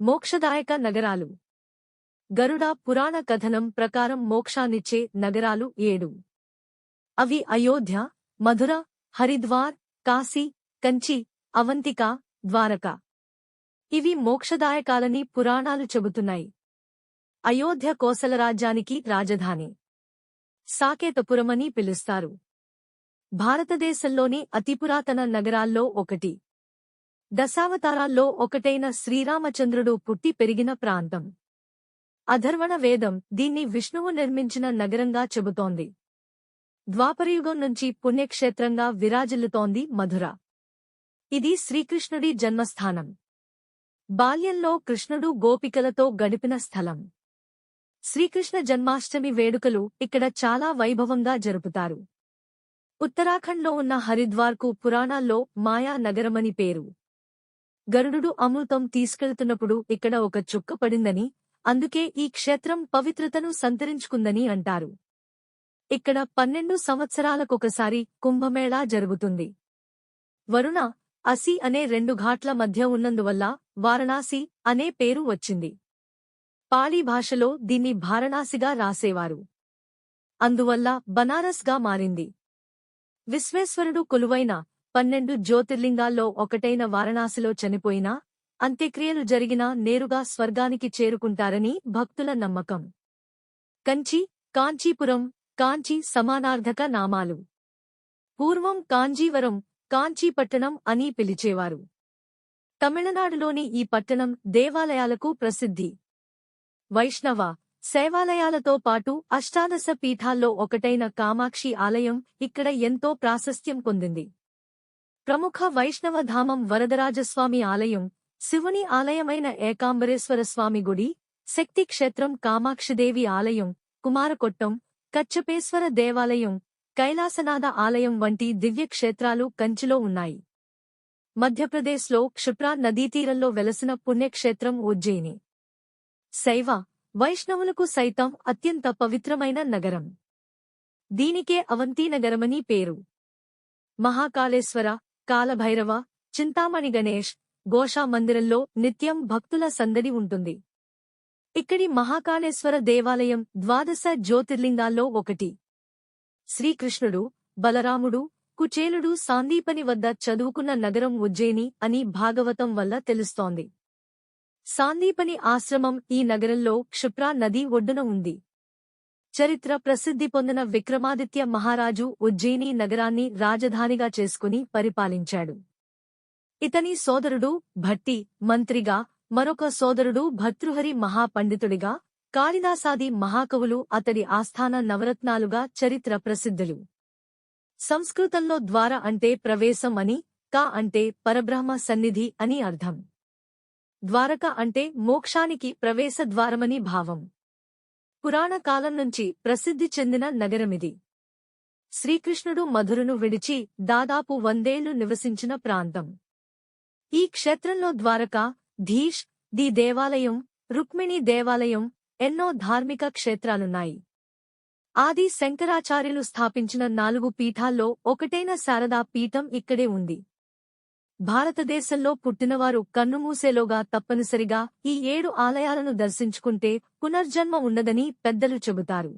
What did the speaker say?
మోక్షదాయక నగరాలు. గరుడ పురాణ కథనం ప్రకారం మోక్షాన్నిచ్చే నగరాలు ఏడు. అవి అయోధ్య మధుర హరిద్వార్ కాశీ కంచి అవంతిక ద్వారక. ఇవి మోక్షదాయకాలని పురాణాలు చెబుతున్నాయి. అయోధ్య కోసలరాజ్యానికి రాజధాని. సాకేతపురమని పిలుస్తారు. భారతదేశంలోని అతిపురాతన నగరాల్లో ఒకటి. దశావతారాల్లో ఒకటైన శ్రీరామచంద్రుడు పుట్టి పెరిగిన ప్రాంతం. అధర్వణ వేదం దీన్ని విష్ణువు నిర్మించిన నగరంగా చెబుతోంది. ద్వాపరయుగం నుంచి పుణ్యక్షేత్రంగా విరాజిల్లుతోంది మధుర. ఇది శ్రీకృష్ణుడి జన్మస్థానం. బాల్యంలో కృష్ణుడు గోపికలతో గడిపిన స్థలం. శ్రీకృష్ణ జన్మాష్టమి వేడుకలు ఇక్కడ చాలా వైభవంగా జరుపుతారు. ఉత్తరాఖండ్లో ఉన్న హరిద్వార్కు పురాణాల్లో మాయా నగరమని పేరు. గరుడు అమృతం తీసుకెళ్తున్నప్పుడు ఇక్కడ ఒక చుక్క పడిందని అందుకే ఈ క్షేత్రం పవిత్రతను సంతరించుకుందని అంటారు. ఇక్కడ పన్నెండు సంవత్సరాలకొకసారి కుంభమేళా జరుగుతుంది. వరుణ అసి అనే రెండు ఘాట్ల మధ్య ఉన్నందువల్ల వారణాసి అనే పేరు వచ్చింది. పాళీ భాషలో దీన్ని భారణాసిగా రాసేవారు. అందువల్ల బనారస్గా మారింది. విశ్వేశ్వరుడు కొలువైన పన్నెండు జ్యోతిర్లింగాల్లో ఒకటైన వారణాసిలో చనిపోయినా అంత్యక్రియలు జరిగినా నేరుగా స్వర్గానికి చేరుకుంటారని భక్తుల నమ్మకం. కంచి కాంచీపురం కాంచీ సమానార్థక నామాలు. పూర్వం కాంజీవరం కాంచీపట్టణం అని పిలిచేవారు. తమిళనాడులోని ఈ పట్టణం దేవాలయాలకు ప్రసిద్ధి. వైష్ణవ శైవాలయాలతో పాటు అష్టాదశ పీఠాల్లో ఒకటైన కామాక్షి ఆలయం ఇక్కడ ఎంతో ప్రాశస్త్యం పొందింది. ప్రముఖ వైష్ణవ ధామం వరదరాజస్వామి ఆలయం శివుని ఆలయమైన ఏకాంబరేశ్వర స్వామి గుడి శక్తి క్షేత్రం కామాక్షిదేవి ఆలయం కుమారకొట్టం కచ్చపేశ్వర దేవాలయం కైలాసనాథ ఆలయం వంటి దివ్యక్షేత్రాలు కంచిలో ఉన్నాయి. మధ్యప్రదేశ్లో క్షిప్రా నదీతీరంలో వెలసిన పుణ్యక్షేత్రం ఉజ్జయిని. శైవ వైష్ణవులకు సైతం అత్యంత పవిత్రమైన నగరం. దీనికే అవంతీనగరమని పేరు. మహాకాళేశ్వర కాలభైరవ చింతామణి గణేష్ గోషా మందిరంలో నిత్యం భక్తుల సందడి ఉంటుంది. ఇక్కడి మహాకాళేశ్వర దేవాలయం ద్వాదశ జ్యోతిర్లింగాల్లో ఒకటి. శ్రీకృష్ణుడు బలరాముడు కుచేలుడు సాందీపని వద్ద చదువుకున్న నగరం ఉజ్జయిని అని భాగవతం వల్ల తెలుస్తోంది. సాందీపని ఆశ్రమం ఈ నగరంలో క్షిప్రా నది ఒడ్డున ఉంది. చరిత్ర ప్రసిద్ధి పొందిన విక్రమాదిత్య మహారాజు ఉజ్జయిని నగరాన్ని రాజధానిగా చేసుకుని పరిపాలించాడు. ఇతని సోదరుడు భట్టి మంత్రిగా మరొక సోదరుడు భర్తృహరి మహాపండితుడిగా కాళిదాసాది మహాకవులు అతడి ఆస్థాన నవరత్నాలుగా చరిత్ర ప్రసిద్ధులు. సంస్కృతంలో ద్వార అంటే ప్రవేశం అని కా అంటే పరబ్రహ్మ సన్నిధి అని అర్థం. ద్వారక అంటే మోక్షానికి ప్రవేశ ద్వారమని భావం. పురాణ కాలం నుంచి ప్రసిద్ధి చెందిన నగరమిది. శ్రీకృష్ణుడు మధురను విడిచి దాదాపు వందేళ్ళు నివసించిన ప్రాంతం. ఈ క్షేత్రంలో ద్వారక ధీష్ ది దేవాలయం రుక్మిణి దేవాలయం ఎన్నో ధార్మిక క్షేత్రాలున్నాయి. ఆది శంకరాచార్యులు స్థాపించిన నాలుగు పీఠాల్లో ఒకటైన శారదా పీఠం ఇక్కడే ఉంది. భారతదేశంలో పుట్టినవారు కన్నుమూసేలోగా తప్పనిసరిగా ఈ ఏడు ఆలయాలను దర్శించుకుంటే పునర్జన్మ ఉన్నదని పెద్దలు చెబుతారు.